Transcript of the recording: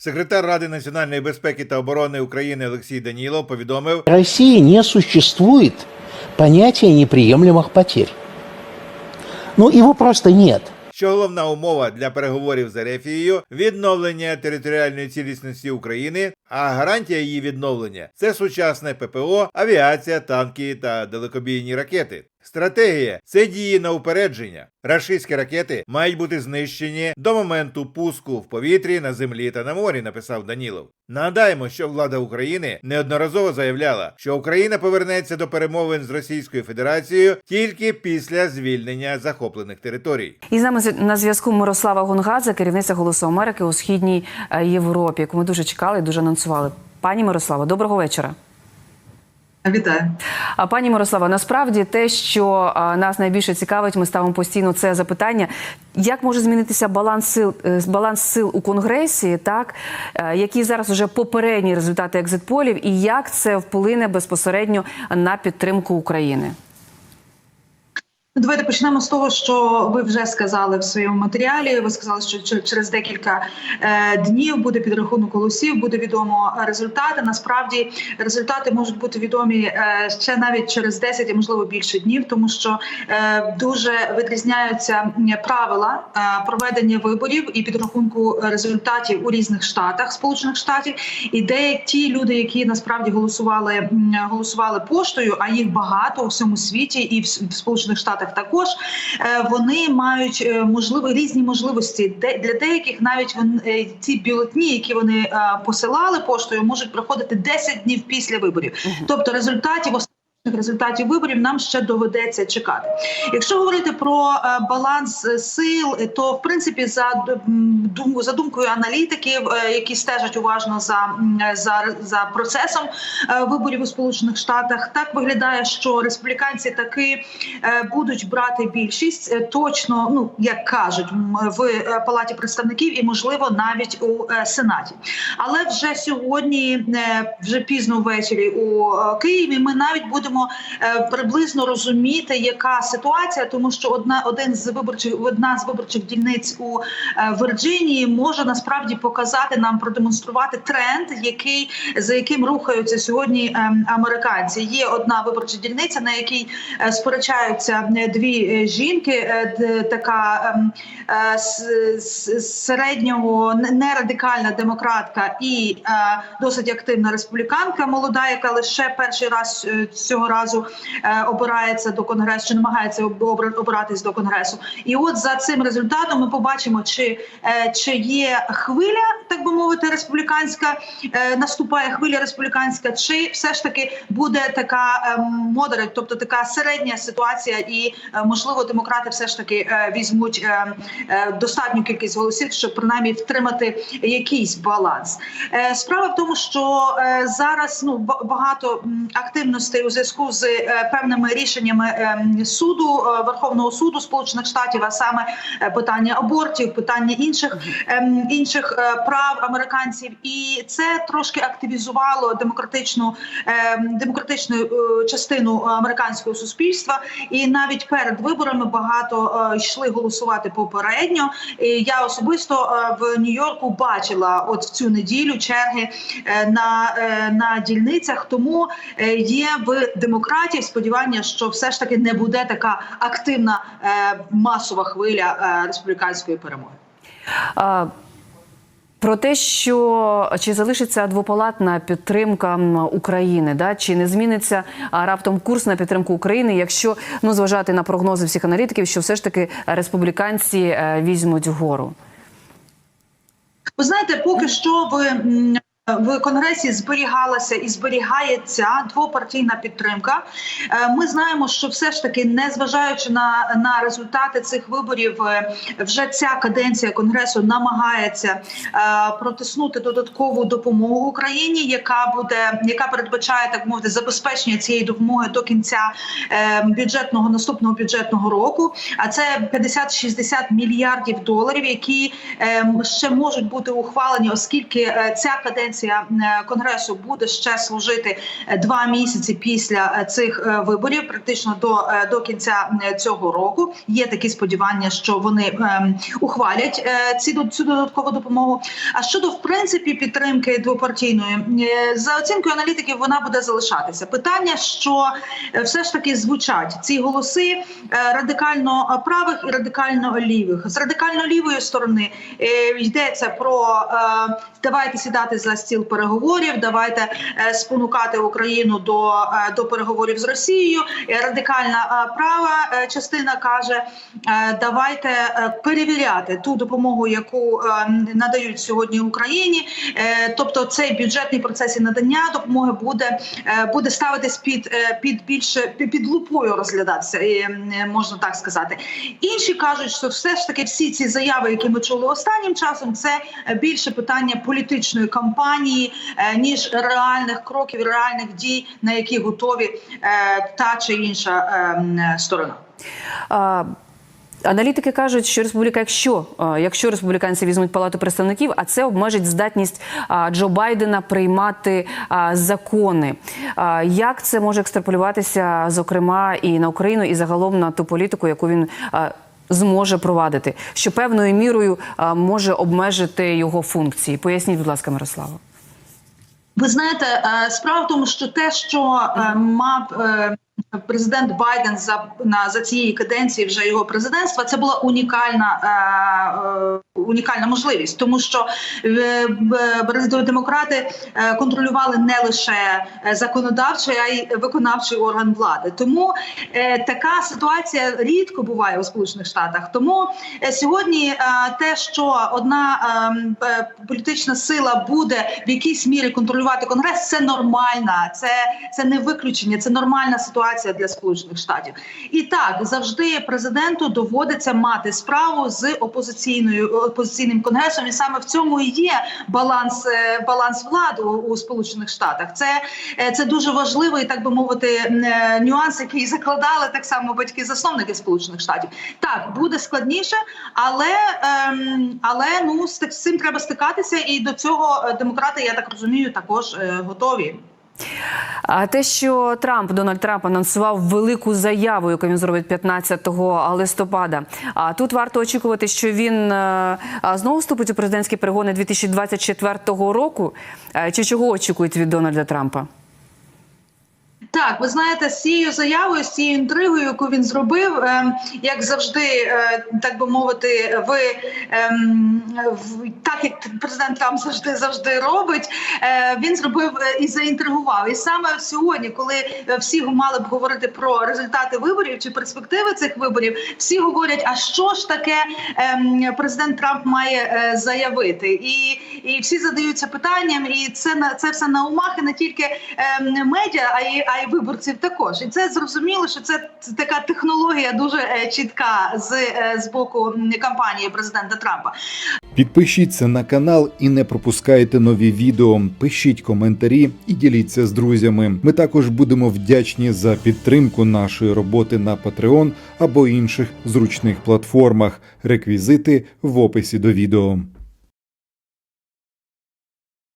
Секретар Ради національної безпеки та оборони України Олексій Данілов повідомив, В России не существует понятия неприемлемых потерь. Ну, его просто нет. що головна умова для переговорів з Ерефією відновлення територіальної цілісності України, а гарантія її відновлення це сучасне ППО, авіація, танки та далекобійні ракети. Стратегія це дії на упередження. Рашистські ракети мають бути знищені до моменту пуску в повітрі, на землі та на морі, написав Данілов. Нагадаємо, що влада України неодноразово заявляла, що Україна повернеться до перемовин з Російською Федерацією тільки після звільнення захоплених територій. І з нами на зв'язку Мирослава Гунгадзе, керівниця Голосу Америки у східній е, Європі, яку ми дуже чекали і дуже анонсували. Пані Мирослава, доброго вечора. Вітаю. Пані Мирослава, насправді те, що нас найбільше цікавить, ми ставимо постійно це запитання: як може змінитися баланс сил е, баланс сил у конгресі, так е, які зараз вже попередні результати екзитполів, і як це вплине безпосередньо на підтримку України? Давайте почнемо з того, що ви вже сказали в своєму матеріалі. Ви сказали, що через декілька е, днів буде підрахунок голосів, буде відомо результати. Насправді результати можуть бути відомі е, ще навіть через 10, а можливо більше днів, тому що е, дуже відрізняються правила проведення виборів і підрахунку результатів у різних штатах Сполучених Штатів. І деякі ті люди, які насправді голосували голосували поштою, а їх багато у всьому світі і в Сполучених Штатах також е, вони мають можливі можливо різні можливості. Для деяких навіть е, ці бюлетні, які вони е, посилали поштою, можуть приходити 10 днів після виборів. Тобто результатів результатів виборів нам ще доведеться чекати. Якщо говорити про е, баланс е, сил, е, то в принципі за за думкою аналітиків, які стежать уважно за, за, за процесом виборів у Сполучених Штатах, так виглядає, що республіканці таки будуть брати більшість точно, ну як кажуть, в палаті представників і можливо навіть у сенаті. Але вже сьогодні, вже пізно ввечері у Києві, ми навіть будемо е, приблизно розуміти, яка ситуація, тому що одна один з виборчих одна з виборчих дільниць у е, Вірджинії може насправді показати нам продемонструвати тренд, який за яким рухаються сьогодні е, американці. Є одна виборча дільниця, на якій сперечаються дві жінки, така ем, середнього не- нерадикальна демократка і досить активна республіканка, молода, яка лише перший раз е, цього разу е, обирається до конгресу, чи намагається об- обиратись до конгресу. І от за цим результатом ми побачимо, чи, е, чи є хвиля, так би мовити, республіканська, е, наступає хвиля республіканська, чи все ж таки буде така модерат, тобто така середня ситуація, і можливо демократи все ж таки візьмуть достатню кількість голосів, щоб принаймні втримати якийсь баланс. Справа в тому, що зараз ну багато активностей у зв'язку з е, певними рішеннями ем, суду е, Верховного суду Сполучених Штатів, а саме е, питання абортів, питання інших ем, інших е, прав американців, і це трошки активізувало демократичну ем, демократичну е, частину американського суспільства. І навіть перед виборами багато е, йшли голосувати попередньо. І я особисто е, в Нью-Йорку бачила от в цю неділю черги е, на, е, на дільницях. Тому е, є в демократів сподівання, що все ж таки не буде така активна е, масова хвиля е, республіканської перемоги. А, Про те, що чи залишиться двопалатна підтримка України, да чи не зміниться раптом курс на підтримку України, якщо ну зважати на прогнози всіх аналітиків, що все ж таки республіканці е, візьмуть вгору. Ви знаєте, поки що в, в конгресі зберігалася і зберігається двопартійна підтримка. Е, Ми знаємо, що все ж таки, незважаючи на, на результати цих виборів, е, вже ця каденція конгресу намагається е, протиснути додаткову допомогу Україні, яка буде яка передбачає так мовити забезпечення цієї допомоги до кінця е, бюджетного наступного бюджетного року. А це 50-60 мільярдів доларів, які е, ще можуть бути ухвалені, оскільки е, ця каденція каденція е, конгресу буде ще служити е, два місяці після е, цих виборів, практично до, до кінця цього року. Є такі сподівання, що вони ем, ухвалять ці цю додаткову допомогу. А щодо в принципі підтримки двопартійної за оцінкою аналітиків, вона буде залишатися. Питання, що все ж таки звучать ці голоси радикально правих і радикально лівих. З радикально лівої сторони йдеться про давайте сідати за переговорів, давайте е, спонукати Україну до, е, до переговорів з Росією. Радикальна е, права частина каже: давайте перевіряти ту допомогу, яку надають сьогодні Україні. Тобто, цей бюджетний процес і надання допомоги буде, буде ставитись під, під більше під лупою розглядатися, можна так сказати. Інші кажуть, що все ж таки всі ці заяви, які ми чули останнім часом, це більше питання політичної кампанії, е, ніж реальних кроків, реальних дій, на які готові е, та чи інша е, сторона. Аналітики кажуть, що республіка, якщо, якщо республіканці візьмуть палату представників, а це обмежить здатність Джо Байдена приймати закони. Як це може екстраполюватися, зокрема, і на Україну, і загалом на ту політику, яку він зможе провадити, що певною мірою може обмежити його функції? Поясніть, будь ласка, Мирослава. Ви знаєте, е, справа в тому, що те, що е, мав е, президент Байден за на за цієї каденції вже його президентства, це була унікальна е, е, унікальна можливість, тому що е, демократи е, контролювали не лише е, законодавчий, а й виконавчий орган влади. Тому е, така ситуація рідко буває у Сполучених Штатах. Тому е, сьогодні е, те, що одна е, політична сила буде в якійсь мірі контролювати конгрес, це нормальна, це, це не виключення, це нормальна ситуація для Сполучених Штатів. І так завжди президенту доводиться мати справу з опозиційною опозиційним конгресом, і саме в цьому і є баланс е, баланс влади у, Сполучених Штатах. Це, е, це дуже важливий, так би мовити, е, нюанс, який закладали так само батьки-засновники Сполучених Штатів. Так буде складніше, але ем, але ну з цим треба стикатися, і до цього демократи, я так розумію, також готові. А те, що Трамп Дональд Трамп анонсував велику заяву, яку він зробить 15 листопада. А тут варто очікувати, що він е, знову вступить у президентські перегони 2024 року. Е, Чи чого очікують від Дональда Трампа? Так, ви знаєте, з цією заявою, з цією інтригою, яку він зробив, ем, як завжди, е, так би мовити, ви ем, в- так як президент Трамп завжди завжди робить, е, він зробив е, і заінтригував. І саме сьогодні, коли всі мали б говорити про результати виборів чи перспективи цих виборів, всі говорять: а що ж таке ем, президент Трамп має заявити? І, і всі задаються питанням, і це на це все на умах, і не тільки ем, медіа, а й а й виборців також. І це зрозуміло, що це така технологія дуже е, чітка з, е, з боку кампанії президента Трампа. Підпишіться на канал і не пропускайте нові відео. Пишіть коментарі і діліться з друзями. Ми також будемо вдячні за підтримку нашої роботи на Patreon або інших зручних платформах. Реквізити в описі до відео.